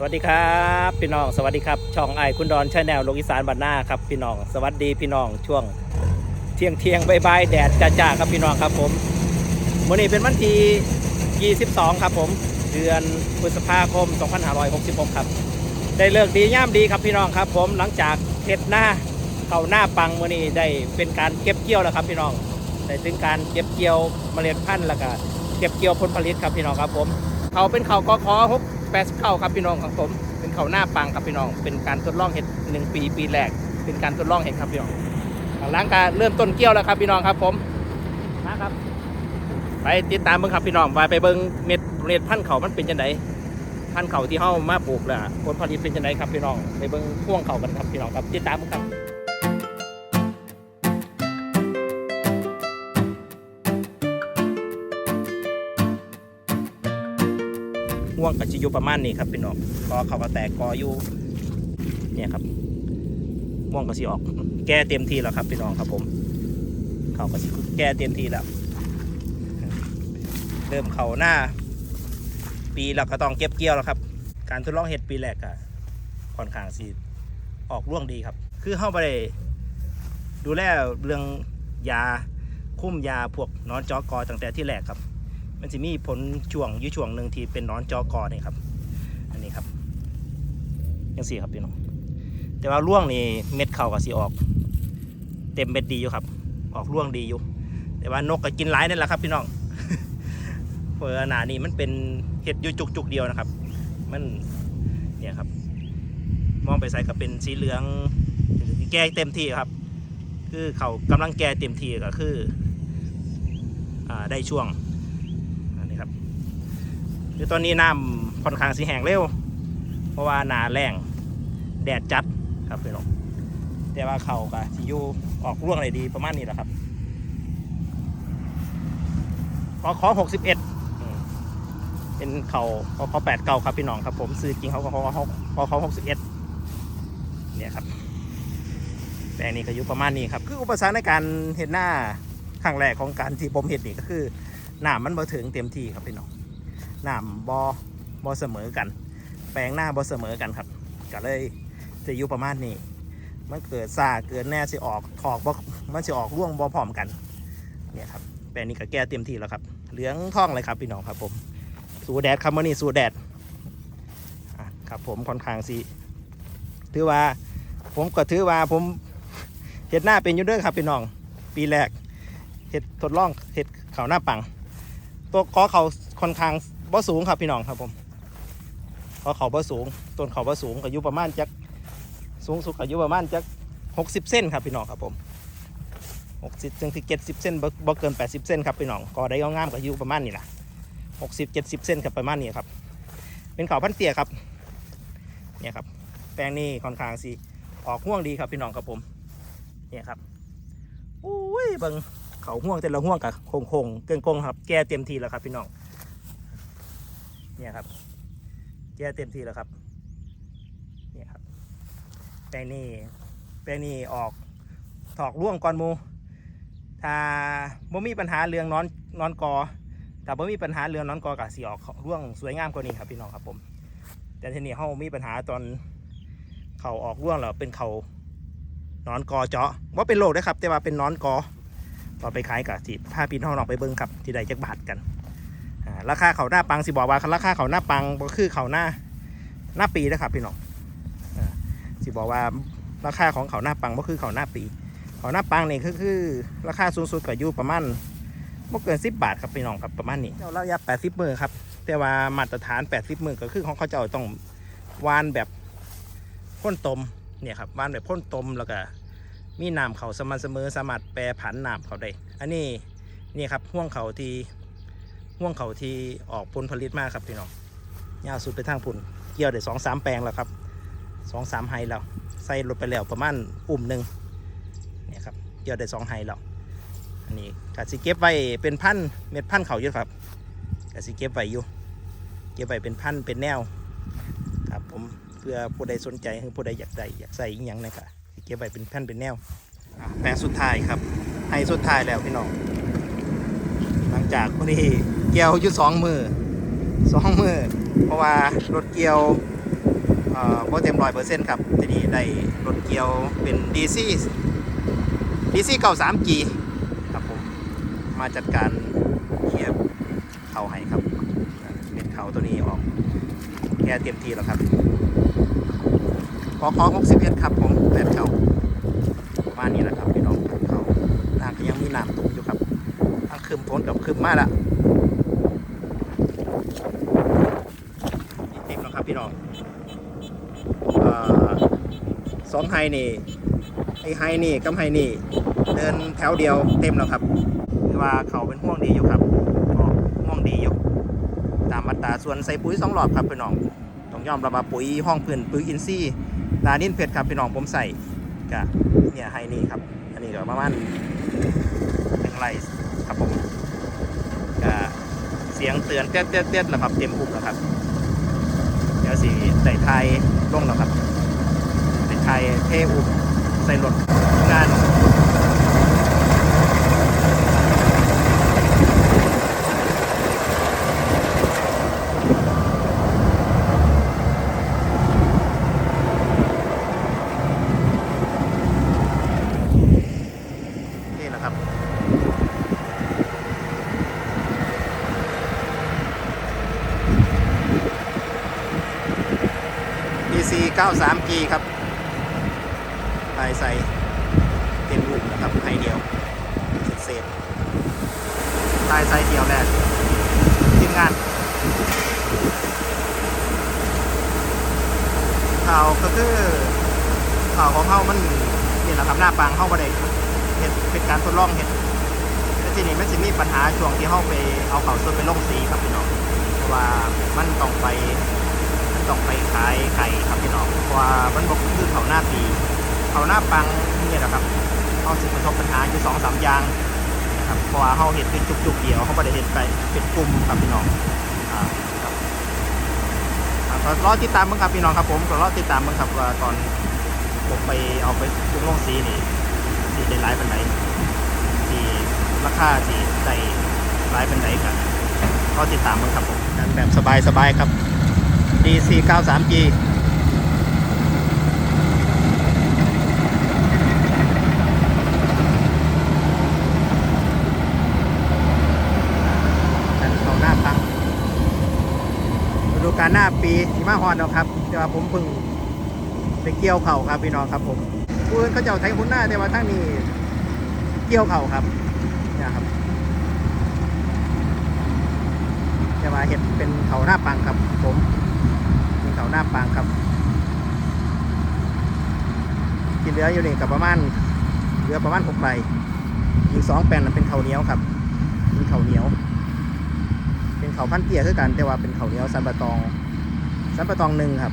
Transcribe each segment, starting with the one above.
สวัสดีครับพี่น้องสวัสดีครับช่องไอคุณดอนชาแนลลกอีสานบ้านหน้าครับพี่น้องสวัสดีพี่น้องช่วงเที่ยงเที่ยงบายบแดดจ้าๆครับพี่น้องครับผมวันนี้เป็นวันที่22 ครับผม เดือนพฤษภาคม 2566 ครับ ได้เลิกดีย่ามดีครับพี่น้องครับผมหลังจากเฮ็ดหน้าเข้าหน้าปังวันนี้ได้เป็นการเก็บเกี่ยวแล้วครับพี่น้องได้ถึงการเก็บเกี่ยวเมล็ดพันธุ์แล้วก็เก็บเกี่ยวผลผลิตครับพี่น้องครับผมเขาเป็นเขากอคอหก แปดเก้าครับพี่น้องครับผม เป็นเขาหน้าปังครับพี่น้อง เป็นการทดลองเห็ดหนึ่งปีปีแรก เป็นการทดลองเห็ดครับพี่น้องหลังการเริ่มต้นเกี่ยวแล้วครับพี่น้องครับผมนะครับ ไปติดตามเบิ้งครับพี่น้องไปไปเบิ้งเม็ดเม็ดพันธุ์เขามันเป็นยังไงพันธุ์เขาที่เฮามาปลูกแล้วผลผลิตเป็นยังไงครับพี่น้อง ไปเบิ้งพ่วงเขากันครับพี่น้องครับติดตามเบิ่งครับ ห่วงกับจิอยู่ประมาณนี้ครับพี่น้องกอเขาก็แตกกออยู่เนี่ยครับห่วงก็สิออก แก้เต็มทีแล้วครับพี่น้องครับผม เขาก็สิแก้เต็มทีแล้ว เริ่มเขาหน้า ปีแล้วก็ต้องเก็บเกี่ยวแล้วครับ การทดลองเห็ดปีแรกก็ค่อนข้างสิออกร่วงดีครับ คือเข้าไปได้ดูแลเรื่องยาคุ้มยาพวกนอนจอกอตั้งแต่ที่แรกครับ มันจะมีผลช่วงยุ่ช่วงหนึ่งที่เป็นนอนจอกอนี่ครับ อันนี้ครับยังสี่ครับพี่น้องแต่ว่าร่วงนี่เม็ดเข่ากับสีออก เต็มเม็ดดีอยู่ครับ ออกร่วงดีอยู่ แต่ว่านกก็กินหลายนั่นแหละครับพี่น้องเปิดหนานี่มันเป็นเห็ดอยู่จุกจุกๆเดียวนะครับ มันเนี่ยครับ มองไปใส่ก็เป็นสีเหลืองแก่เต็มที่ครับ คือเขากำลังแก่เต็มที่ก็คืออได้ช่วง คือตอนนี้น้ำค่อนข้างสีแห้งเร็ว เพราะว่าหนาแรงแดดจัดครับพี่น้องแต่ว่าเขาก็สิอยู่ออกร่วงอะไรดีประมาณนี้แหละครับขอขอหกสิบเอ็ดเป็นเขาขอขอแปดเก้าครับพี่น้องครับผมซื้อจริงเขาก็ขอขอขอขอหกสิบเอ็ดเนี่ยครับ แต่อันนี้ก็อยู่ประมาณนี้ครับ คืออุปสรรคในการเห็นหน้าครั้งแรกของการที่ผมเห็นนี่ก็คือหน้ำมันบ่ถึงเต็มที่ครับพี่น้อง น้ำบ่บ่เสมอกัน แปลงหน้าบ่เสมอกันครับก็เลยจะอยู่ประมาณนี้ มันเกิดซาเกิดแน่สิออกถอกบ่มันสิออกร่วงบ่พร้อมกันเนี่ยครับแปลงนี้ก็แก้เต็มที่แล้วครับ เหลืองท่องเลยครับพี่น้องครับผมสูแดดครับมื่อนี้สูแดดครับผมค่อนข้างสิถือว่าผมก็ถือว่าผมเห็ดหน้าเป็นยูเด้วยครับพี่น้อง ปีแรกเห็ดทดลองเห็ดเขาหน้าปัง ตัวคอเขาค่อนข้าง บ่สูงครับพี่น้องครับผมคอเขาบ่สูงต้นเขาบ่สูงอายุประมาณจักสูงสุดอายุประมาณจักหกสิบเส้นครับพี่น้องครับผมหกสิบถึงที่เจ็ดสิบเส้นบ่เกินแปดสิบเส้นครับพี่น้องก็ได้งามกับอายุประมาณนี้แหละหกสิบเจ็ดสิบเส้นครับประมาณนี้ครับ เป็นเขาพันเตี้ยครับเนี่ยครับแปลงนี้ค่อนข้างสิออกห่วงดีครับพี่น้องครับผมเนี่ยครับอุ้ยบิงเขาห่วงแต่ละห่วงกับโคงโคงๆเกินกงครับแก้เต็มทีแล้วครับพี่น้อง เนี่ยครับแก้เต็มทีแล้วครับเนี่ยครับ แปลงนี้แปลงนี้ออกถอกร่วงก่อนมูถ้าบ่มีปัญหาเรื่องนอนนอนกอแต่บ่มีปัญหาเรื่องนอนกอกับสีออกร่วงสวยงามกว่านี้ครับพี่น้องครับผม แต่ทีนี้เฮามีปัญหาตอนเขาออกร่วงแล้วเป็นเขานอนกอเจาะว่าเป็นโรคนะครับ แต่ว่าเป็นนอนกอต่อไปขายกับที่ผ้าพี่น้องลองไปเบิ้งครับที่ใดจักบาทกัน ราคาเขาหน้าปังสิบอกว่าราคาเขาหน้าปังก็คือเขาหน้าหน้าปีนะครับพี่น้องอ่าสิบอกว่าราคาของเขาหน้าปังก็คือเขาหน้าปีเขาหน้าปังนี่ก็คือราคาสูงสุดก็อยู่ประมาณไม่เกินสิบบาทครับพี่น้องครับประมาณนี้เราระยะแปดสิบมือครับแต่ว่ามาตรฐานแปดสิบมือก็คือของเขาจ้าต้องวานแบบพ่นตมเนี่ยครับวานแบบพ่นตมแล้วก็มีน้ำเขาสม่ำเสมอสามารถแปรผันน้ำเขาได้ อันนี้นี่ครับห่วงเขาที่ ห่วงเขาที่ออกผลผลิตมากครับพี่น้องยาวสุดไปทางพุ่นเกี่ยวได้สองสามแปลงแล้วครับสองสามไฮแล้วใส่รถไปแล้วประมาณอุ่มหนึ่งเนี่ยครับเกี่ยวได้สองไฮแล้วอันนี้กสิเก็บไว้เป็นพันธุ์เม็ดพันธุ์เขาอยู่ครับกสิเก็บไว้อยู่ เก็บไว้เป็นพันธุ์เป็นแนวครับผมเพื่อผู้ใดสนใจหรือผู้ใดอยากได้อยากใส่อหย่างนะครับเก็บไว้เป็นแผ่นเป็นแนวแปลงสุดท้ายครับให้สุดท้ายแล้วพี่น้องหลังจากวันนี้ เกี่ยวอยู่สองมือสองมือ เพราะว่ารถเกี่ยวอ่อบ่เต็มร้อยเปอร์เซ็นต์ครับทีนี้ได้รถเกียวเป็น DC DC 93 G ครับผมมาจัดการเคลียร์เข่าให้ครับเป็นเข่าตัวนี้ออกแค่เต็มทีแล้วครับขอขอ61ครับผมแปดเข่าประมานี้แหละครับพี่น้องเขาน้ำก็ยังมีน้ำตกอยู่ครับทั้งคืมฝนกับคืมมาละเต็มแล้วครับพี่ น้องสองไฮนี่ไอไฮนี่กับไฮนี่ เดินแถวเดียวเต็มแล้วครับคือว่าเขาเป็นห่วงดีอยู่ครับออกห่วงดีอยู่ตามมาตราส่วนใส่ปุ๋ยสองหลอดครับพี่น้องต้องยอมรับว่าปุ๋ยห้องพื้นปุ๋ยอินทรีย์นานินเพชรครับพี่น้องผมใส่กะเนี่ยไฮนี่ครับ อันนี้ก็ประมาณหนึ่งไรครับผมกะเสียงเตือนเตี้ยเตี้ยเตี้ยแล้วครับเต็มปุ่มแล้วครับ สีใส่ไทยลงแล้วครับใส่ไทยเทอุ่มใส่รถงาน นี่แหละครับ DC 93G ครับลายใส่เต็มรูปนะครับไฮเดียวเศษลายใส่เดียวแรกทีมงานข่าวก็คือข่าวของเขามันนี่แหละครับหน้าปังเข้าประเด็นเห็ดเป็นการทดลองเห็ดแล้วทีนี้มันจะมีปัญหาช่วงที่เข้าไปเอาเข่าส่วนไปลงสีครับพี่น้องเพราะว่ามันต้องไป ต้องไปขายไก่ครับพี่น้องเพราะว่ามันบอกคือเขาหน้าปีเขาหน้าปังนี่แหละครับเขาสิประสบปัญหาอยู่สองสามอย่างนะครับเพราะว่าเขาเห็นเป็นจุกๆเดียวเขาไม่ได้เห็นไปเป็นกลุ่มครับพี่น้องครับอ่าก็รอติดตามมึงครับพี่น้องครับผมก็รอติดตามมึงครับว่าตอนผมไปเอาไปจุงลงสีนี่สีได้ร้ายเป็นไหนสีราคาสีได้ร้ายเป็นไหนกันรอติดตามมึงครับผมกันแบบสบายๆครับ DC 93G กันเขาหน้าปังดูกาลหน้าปีที่มาฮอนแล้วครับแต่ว่าผมเพิ่งไปเกี่ยวเข่าครับพี่น้องครับผมผู้อื่นเขาเจ้าไทยหุ่นหน้าแต่ว่าทั้งนี้เกี่ยวเข่าครับเนี่ยครับแต่ว่าเห็ดเป็นเขาหน้าปังครับผม เขาหน้าปังครับที่เหลืออยู่นี่กับประมาณเหลือประมาณหกใบอีกสองแปลนเป็นเขาเหนียวครับเป็นเขาเหนียว เป็นเขาพันเตี้ยคือกัน แต่ว่าเป็นเขาเหนียวสันปะตองสันปะตองหนึ่งครับ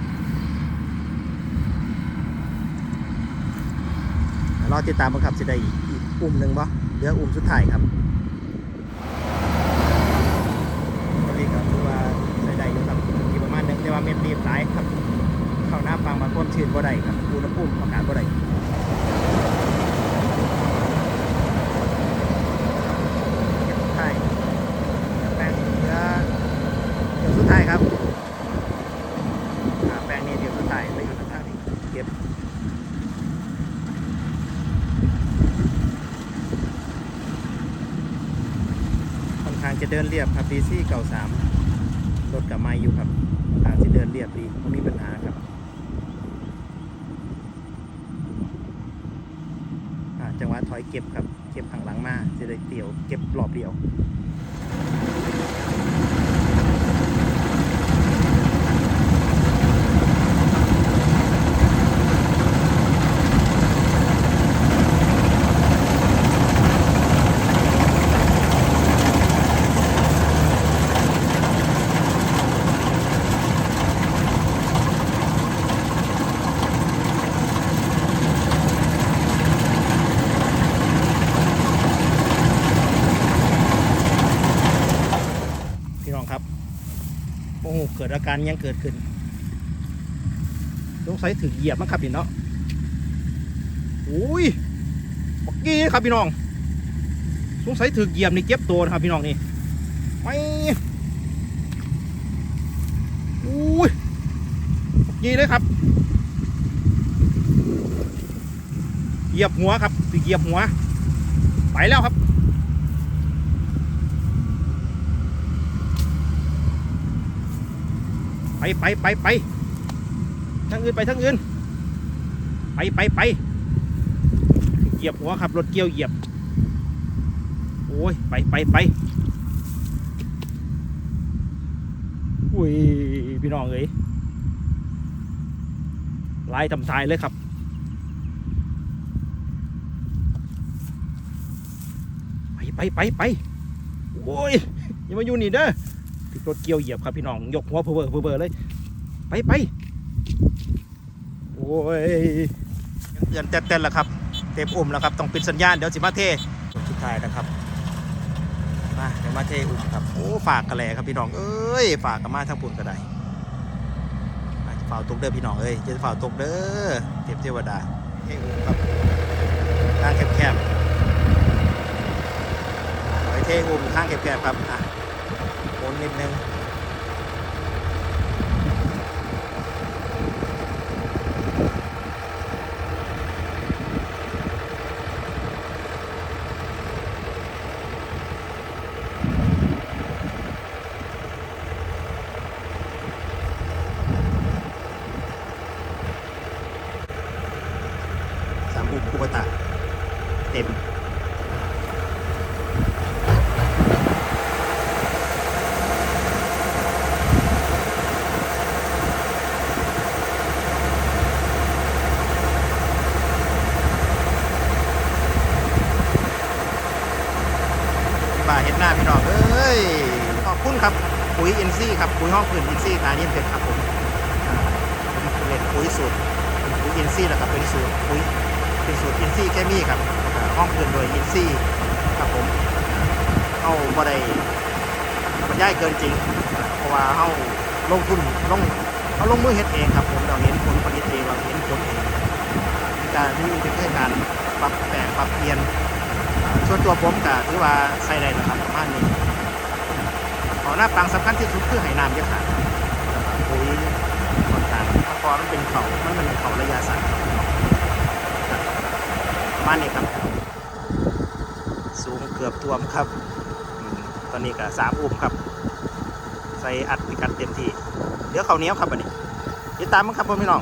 รอติดตามบังคับจะได้อีกอุ่มหนึ่งบ่เหลืออุ่มสุดท้ายครับตัวนี้ก็คือว่าใช้ได้อยู่ครับที่ประมาณหนึงแต่ว่าเม็ดรีบหลายครับ เข้าหน้าฟังบางคนชื้นบ่ได้ครับอุณหภูมิอากาศบ่ได้เก็บสุดท้ายแป้งเหลือเดี๋ยวสุดท้ายครับอ่าแป้งนี้เดี๋ยวสุดท้ายไปอยู่ข้างๆนี่เก็บ ค่อนข้างจะเดินเรียบครับดีซี่เก่าสามรถกับไม้อยู่ครับทางจะเดินเรียบดีไม่มีปัญหาครับอ่าจังหวะถอยเก็บครับ เก็บข้างหลังมาจะได้เตี่ยว เก็บรอบเดียว เกิดอาการยังเกิดขึ้นสงสัยถือเหยียบมั้งครับพี่น้องอุ้ยปักกี้ครับพี่น้อง สงสัยถือเหยียบในเก็บตัวนะครับพี่น้องนี่ไม่อุ้ยนี่เลยครับ เหยียบหัวครับเหยียบหัว ไปแล้วครับ ไปไปไปไปทางอื่นไปทางอื่น ไปไปไปเหยียบหัวครับรถเกี่ยวเหยียบ โอ้ยไปไปไปอุ้ยพี่น้องเอ้ยลายทำทายเลยครับไปไปไปไปโอ้ยอย่ามาอยู่นี่เด้อ รถเกี่ยวเหยียบครับพี่น้องยกหัวเพอเบอร์เพอเบอร์เลย ไปไปโอ้ยเตือนเต้นๆแล้วครับเต็มอุ่มแล้วครับต้องปิดสัญญาณเดี๋ยวสิมาเทสุดท้ายนะครับมาเดี๋ยวมาเทอุ่มครับโอ้ฝากกระแลครับพี่น้องเอ้ยฝากกันมาทั้งปุ่นก็ไดฝ่าวตกเด้อพี่น้องเอ้ยจะฝ่าวตกเด้อเทพเทวดาเทอุ่มครับทางแคบๆไปเทอุ่มข้างแคบๆครับอะ นนิดนึง สามบุกคุปตะเต็ม ป่าเห็ดหน้าพี่น้องเอ้ย ขอบคุณครับ ปุ๋ยอิน ซี่ครับปุ๋ยห้องผืนอินซี่ตาเยี่ยมเพชรครับผมอ่าผมเล่นปุ๋ยสูตรปุ๋ยอินซี่นะครับเป็นสูตรปุ๋ยเป็นสูตรอินซี่แคมีครับห้องผืนโดยอินซี่ครับผมเข้าบ่ได้บรรยายเกินจริง เพราะว่าเข้าลงทุนลงเขาลงมือเฮ็ดเองครับผมเราเห็นผลผลิตเองเราเห็นผลเองการมีเป็นแค่การปรับแต่งปรับเปลี่ยนส่วนตัวผมก็ถือว่าใส่ได้นะครับประมาณนี้ หน้าปังสำคัญที่สุดคือให้น้ำเยอะขาดปุ๋ยค่อนข้างเพราะมันเป็นเขามันเป็นเขาระยะสั้นมาณนี้ครับ สูงเกือบท่วมครับ ตอนนี้ก็สามอุ้มครับ ใส่อัดพิกัดเต็มที่ เดี๋ยวเขาเนี้ยครับอันนี้ติดตามมั้งครับพ่อพี่น้อง